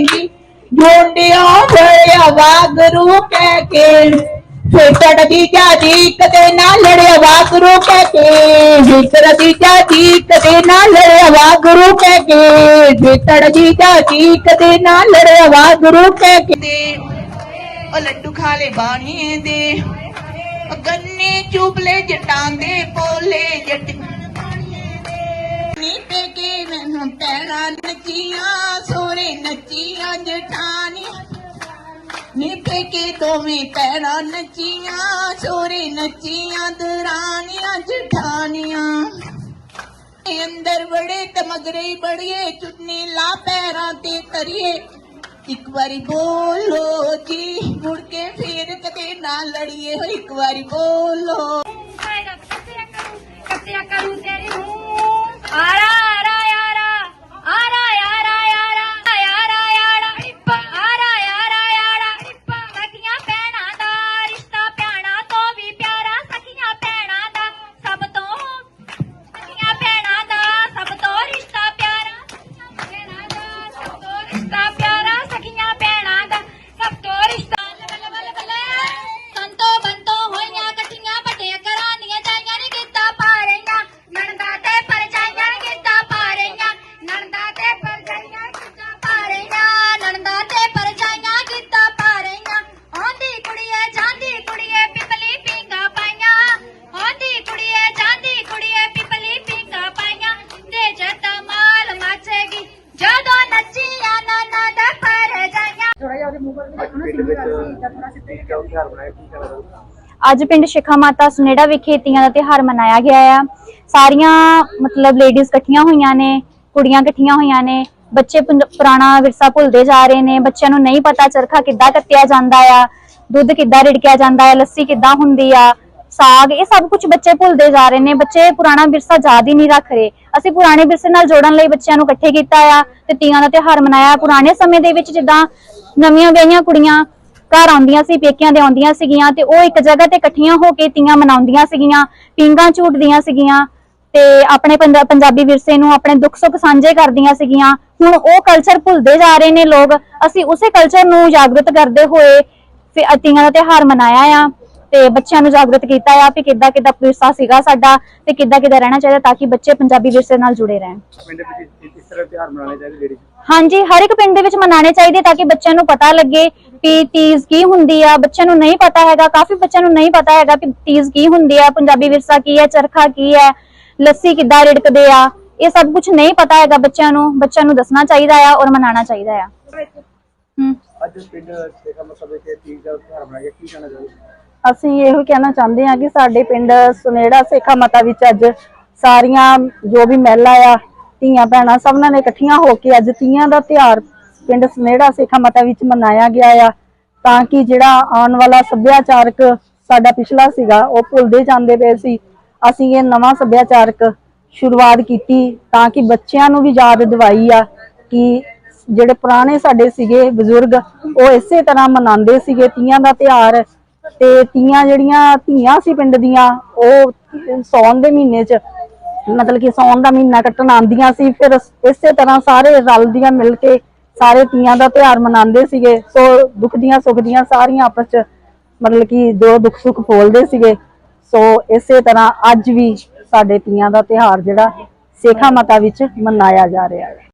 ਜੀ ਢੂੰਡਿਓ ਫੜਿਆ ਵਾਗਰੂ ਕਹਿ ਕੇ। ਫੇਟੜ ਦੀ ਜਾਦੀ ਕਦੇ ਨਾ ਲੜਿਆ ਵਾਗਰੂ ਕਹਿ ਕੇ। ਫੇਟੜ ਦੀ ਜਾਦੀ ਕਦੇ ਨਾ ਲੜਿਆ ਵਾਗਰੂ ਕਹਿ ਕੇ। ਫੇਟੜ ਦੀ ਜਾਦੀ ਕਦੇ ਨਾ ਲੜਿਆ ਵਾਗਰੂ ਕਹਿ ਕੇ। ਉਹ ਲੱਡੂ ਖਾ ਲੈ ਬਾਣੀ ਦੇ। ਉਹ ਗੰਨੇ ਚੁਬਲੇ ਜਟਾਂ ਦੇ ਬੋਲੇ ਜਟ। ਨੀ ਤੇ ਕੇ ਮੈਨੂੰ ਪੈਰਾਂ ਨੱਚੀਆਂ ਨੱਚੀਆਂ ਕੇ ਦੋਵੇਂ ਪੈਰਾਂ ਨੱਚੀਆਂ ਸੋਰੇ ਨੱਚੀਆਂ ਦਰਾਨੀਆਂ ਜਠਾਨੀਆਂ ਅੰਦਰ ਬੜੇ ਤਮਗਰੇ ਹੀ ਬੜੀਏ ਚੁੰਨੀ ਲਾ ਪੈਰਾਂ ਤੇ ਤਰੀਏ ਇੱਕ ਵਾਰੀ ਬੋਲੋ ਜੀ, ਮੁੜ ਕੇ ਫੇਰ ਕਦੇ ਨਾ ਲੜੀਏ। ਹੋ ਇੱਕ ਵਾਰੀ ਬੋਲੋ ਅੱਜ ਪਿੰਡ ਸ਼ਿਖਾ ਮਾਤਾ ਸੁਨੇੜਾ ਵਿਖੇ ਤੀਆਂ ਦਾ ਤਿਉਹਾਰ ਮਨਾਇਆ ਗਿਆ ਆ। ਸਾਰੀਆਂ, ਮਤਲਬ ਲੇਡੀਜ਼ ਇਕੱਠੀਆਂ ਹੋਈਆਂ ਨੇ, ਕੁੜੀਆਂ ਇਕੱਠੀਆਂ ਹੋਈਆਂ ਨੇ, ਬੱਚੇ ਪੁਰਾਣਾ ਵਿਰਸਾ ਭੁੱਲਦੇ ਜਾ ਰਹੇ ਨੇ, ਬੱਚਿਆਂ ਨੂੰ ਨਹੀਂ ਪਤਾ ਚਰਖਾ ਕਿੱਦਾਂ ਕੱਤਿਆ ਜਾਂਦਾ ਆ, ਦੁੱਧ ਕਿੱਦਾਂ ਰਿੜਕਿਆ ਜਾਂਦਾ ਹੈ ਲੱਸੀ ਕਿੱਦਾਂ ਹੁੰਦੀ ਆ, ਸਾਗ, ਇਹ ਸਭ ਕੁਝ ਬੱਚੇ ਭੁੱਲਦੇ ਜਾ ਰਹੇ ਨੇ, ਬੱਚੇ ਪੁਰਾਣਾ ਵਿਰਸਾ ਯਾਦ ਹੀ ਨਹੀਂ ਰੱਖ ਰਹੇ। ਅਸੀਂ ਪੁਰਾਣੇ ਵਿਰਸੇ ਨਾਲ ਜੋੜਨ ਲਈ ਬੱਚਿਆਂ ਨੂੰ ਇਕੱਠੇ ਕੀਤਾ ਆ ਤੇ ਤੀਆਂ ਦਾ ਤਿਉਹਾਰ ਮਨਾਇਆ। ਪੁਰਾਣੇ ਸਮੇਂ ਦੇ ਵਿੱਚ ਜਿੱਦਾਂ ਨਵੀਆਂ ਵਿਆਹੀਆਂ ਕੁੜੀਆਂ ਘਰ ਆਉਂਦੀਆਂ ਸੀ, ਪੇਕਿਆਂ ਦੇ ਆਉਂਦੀਆਂ ਸੀਗੀਆਂ ਤੇ ਉਹ ਇੱਕ ਜਗ੍ਹਾ ਤੇ ਇਕੱਠੀਆਂ ਹੋ ਕੇ ਤੀਆਂ ਮਨਾਉਂਦੀਆਂ ਸੀਗੀਆਂ, ਪੀਂਘਾਂ ਝੂਟਦੀਆਂ ਸੀਗੀਆਂ ਤੇ ਆਪਣੇ ਪੰਜਾ- ਪੰਜਾਬੀ ਵਿਰਸੇ ਨੂੰ ਆਪਣੇ ਦੁੱਖ ਸੁੱਖ ਸਾਂਝੇ ਕਰਦੀਆਂ ਸੀਗੀਆਂ। ਹੁਣ ਉਹ ਕਲਚਰ ਭੁੱਲਦੇ ਜਾ ਰਹੇ ਨੇ ਲੋਕ। ਅਸੀਂ ਉਸੇ ਕਲਚਰ ਨੂੰ ਜਾਗਰਤ ਕਰਦੇ ਹੋਏ ਫਿਰ ਤੀਆਂ ਦਾ ਤਿਉਹਾਰ ਮਨਾਇਆ ਆ। ਤੇ ਬੱਚਿਆਂ ਨੂੰ ਜਾਗਰਤ ਕੀਤਾ ਆ ਕਿ ਕਿੱਦਾਂ ਕਿੱਦਾਂ ਵਿਰਸਾ ਸੀਗਾ ਸਾਡਾ ਤੇ ਕਿੱਦਾਂ ਕਿੱਦਾਂ ਰਹਿਣਾ ਚਾਹੀਦਾ ਤਾਂ ਕਿ ਬੱਚੇ ਪੰਜਾਬੀ ਵਿਰਸੇ ਨਾਲ ਜੁੜੇ ਰਹਿਣ। ਪਿੰਡ ਵਿੱਚ ਇਸ- ਇਸ ਤਰ੍ਹਾਂ ਤਿਉਹਾਰ ਮਨਾਉਣੇ ਚਾਹੀਦੇ ਲੇਡੀਜ਼ ਹਾਂਜੀ ਹਰ ਇੱਕ ਪਿੰਡ ਦੇ ਵਿੱਚ ਮਨਾਣੇ ਚਾਹੀਦੇ ਤਾਂ ਕਿ ਬੱਚਿਆਂ ਨੂੰ ਪਤਾ ਲੱਗੇ ਕਿ ਤੀਜ ਕੀ ਹੁੰਦੀ ਆ। ਬੱਚਿਆਂ ਨੂੰ ਨਹੀਂ ਪਤਾ ਹੈਗਾ ਕਾਫੀ ਬੱਚਿਆਂ ਨੂੰ ਨਹੀਂ ਪਤਾ ਹੈਗਾ ਕਿ ਤੀਜ ਕੀ ਹੁੰਦੀ ਆ ਪੰਜਾਬੀ ਵਿਰਸਾ ਕੀ ਹੈ ਚਰਖਾ ਕੀ ਹੈ ਲੱਸੀ ਕਿੱਦਾਂ ਰਿੜਕਦੇ ਆ। ਇਹ ਸਭ ਕੁਝ ਨਹੀਂ ਪਤਾ ਹੈਗਾ ਬੱਚਿਆਂ ਨੂੰ। ਬੱਚਿਆਂ ਨੂੰ ਦੱਸਣਾ ਚਾਹੀਦਾ ਆ ਔਰ ਮਨਾਉਣਾ ਚਾਹੀਦਾ ਆ। ਹਮ ਅੱਜ ਪਿੰਡ ਦੇਖਾ ਮਤਲਬ ਕਿ ਤੀਜ ਦਾ ਤਿਉਹਾਰ ਮਨਾਇਆ ਕੀ ਕਹਿਣਾ ਚਾਹੋਗੇ? ਅਸੀਂ ਇਹੋ ਕਹਿਣਾ ਚਾਹੁੰਦੇ ਹਾਂ ਕਿ ਸਾਡੇ ਪਿੰਡ ਸੁਨੇੜਾ ਸੇਖਾ ਮਤਾ ਵਿੱਚ ਅੱਜ ਸਾਰੀਆਂ ਜੋ ਵੀ ਮਹਿਲਾ ਆ, ਧੀਆਂ ਭੈਣਾਂ ਸਭਨਾਂ ਨੇ ਇਕੱਠੀਆਂ ਹੋ ਕੇ ਅੱਜ ਤੀਆਂ ਦਾ ਤਿਉਹਾਰ ਪਿੰਡ ਸੁਨੇੜਾ ਸੇਖਾ ਮਤਾ ਵਿੱਚ ਮਨਾਇਆ ਗਿਆ ਆ। ਤਾਂ ਕਿ ਜਿਹੜਾ ਆਉਣ ਵਾਲਾ ਸੱਭਿਆਚਾਰਕ ਸਾਡਾ ਪਿਛਲਾ ਸੀਗਾ, ਉਹ ਭੁੱਲਦੇ ਜਾਂਦੇ ਪਏ ਸੀ। ਅਸੀਂ ਇਹ ਨਵਾਂ ਸੱਭਿਆਚਾਰਕ ਸ਼ੁਰੂਆਤ ਕੀਤੀ ਤਾਂ ਕਿ ਬੱਚਿਆਂ ਨੂੰ ਵੀ ਯਾਦ ਦਿਵਾਈ ਆ ਕਿ ਜਿਹੜੇ ਪੁਰਾਣੇ ਸਾਡੇ ਸੀਗੇ ਬਜ਼ੁਰਗ, ਉਹ ਇਸੇ ਤਰ੍ਹਾਂ ਮਨਾਉਂਦੇ ਸੀਗੇ ਤੀਆਂ ਦਾ ਤਿਉਹਾਰ। ਤੇ ਤੀਆਂ ਜਿਹੜੀਆਂ ਧੀਆਂ ਸੀ ਪਿੰਡ ਦੀਆਂ, ਉਹ ਸੌਣ ਦੇ ਮਹੀਨੇ 'ਚ, ਮਤਲਬ ਕਿ ਸੌਣ ਦਾ ਮਹੀਨਾ ਕੱਟਣ ਆਉਂਦੀਆਂ ਸੀ, ਫਿਰ ਇਸੇ ਤਰ੍ਹਾਂ ਸਾਰੇ ਰਲਦੀਆਂ ਮਿਲ ਕੇ ਸਾਰੇ ਤੀਆਂ ਦਾ ਤਿਉਹਾਰ ਮਨਾਉਂਦੇ ਸੀਗੇ, ਸੋ ਦੁੱਖ ਦੀਆਂ ਸੁੱਖ ਦੀਆਂ ਸਾਰੀਆਂ ਆਪਸ 'ਚ ਮਤਲਬ ਕਿ ਦੋ ਦੁੱਖ ਸੁੱਖ ਫੋਲਦੇ ਸੀਗੇ। ਸੋ ਇਸੇ ਤਰ੍ਹਾਂ ਅੱਜ ਵੀ ਸਾਡੇ ਤੀਆਂ ਦਾ ਤਿਉਹਾਰ ਜਿਹੜਾ ਸੇਖਾ ਮਾਤਾ ਵਿੱਚ ਮਨਾਇਆ ਜਾ ਰਿਹਾ ਹੈ।